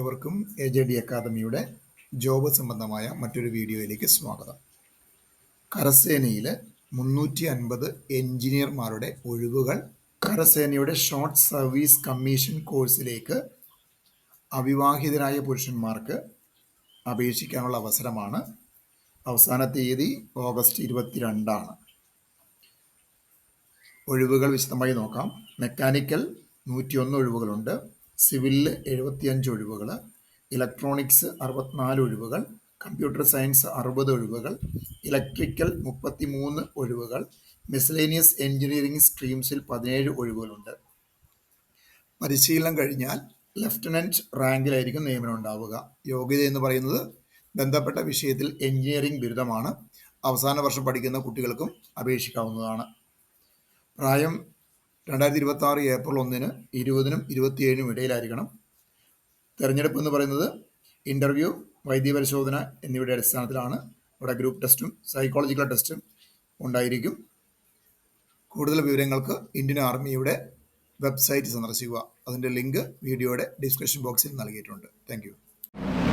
ഏവർക്കും A J D അക്കാദമിയുടെ job സംബന്ധമായ മറ്റൊരു വീഡിയോയിലേക്ക് സ്വാഗതം. കരസേനയിൽ മുന്നൂറ്റി അൻപത് എഞ്ചിനീയർമാരുടെ ഒഴിവുകൾ കരസേനയുടെ ഷോർട്ട് സർവീസ് കമ്മീഷൻ കോഴ്സിലേക്ക് അവിവാഹിതരായ പുരുഷന്മാർക്ക് അപേക്ഷിക്കാനുള്ള അവസരമാണ് അവസാന തീയതി ഓഗസ്റ്റ് ഇരുപത്തിരണ്ടാണ്. ഒഴിവുകൾ വിശദമായി നോക്കാം. മെക്കാനിക്കൽ നൂറ്റിയൊന്ന് ഒഴിവുകളുണ്ട്. സിവിലിൽ എഴുപത്തിയഞ്ച് ഒഴിവുകൾ ഇലക്ട്രോണിക്സ് അറുപത്തിനാല് ഒഴിവുകൾ കമ്പ്യൂട്ടർ സയൻസ് അറുപത് ഒഴിവുകൾ ഇലക്ട്രിക്കൽ മുപ്പത്തിമൂന്ന് ഒഴിവുകൾ മിസലേനിയസ് എഞ്ചിനീയറിംഗ് സ്ട്രീംസിൽ പതിനേഴ് ഒഴിവുകളുണ്ട്. പരിശീലനം കഴിഞ്ഞാൽ ലെഫ്റ്റനന്റ് റാങ്കിലായിരിക്കും നിയമനം ഉണ്ടാവുക. യോഗ്യത എന്ന് പറയുന്നത് ബന്ധപ്പെട്ട വിഷയത്തിൽ എഞ്ചിനീയറിംഗ് ബിരുദമാണ്. അവസാന വർഷം പഠിക്കുന്ന കുട്ടികൾക്കും അപേക്ഷിക്കാവുന്നതാണ്. പ്രായം രണ്ടായിരത്തി ഇരുപത്തി ആറ് ഏപ്രിൽ ഒന്നിന് ഇരുപതിനും ഇരുപത്തിയേഴിനും ഇടയിലായിരിക്കണം. തെരഞ്ഞെടുപ്പ് എന്ന് പറയുന്നത് ഇന്റർവ്യൂ വൈദ്യ പരിശോധന എന്നിവയുടെ അടിസ്ഥാനത്തിലാണ്. ഇവിടെ ഗ്രൂപ്പ് ടെസ്റ്റും സൈക്കോളജിക്കൽ ടെസ്റ്റും ഉണ്ടായിരിക്കും. കൂടുതൽ വിവരങ്ങൾക്ക് ഇന്ത്യൻ ആർമിയുടെ വെബ്സൈറ്റ് സന്ദർശിക്കുക. അതിന്റെ ലിങ്ക് വീഡിയോയുടെ ഡിസ്ക്രിപ്ഷൻ ബോക്സിൽ നൽകിയിട്ടുണ്ട്. താങ്ക്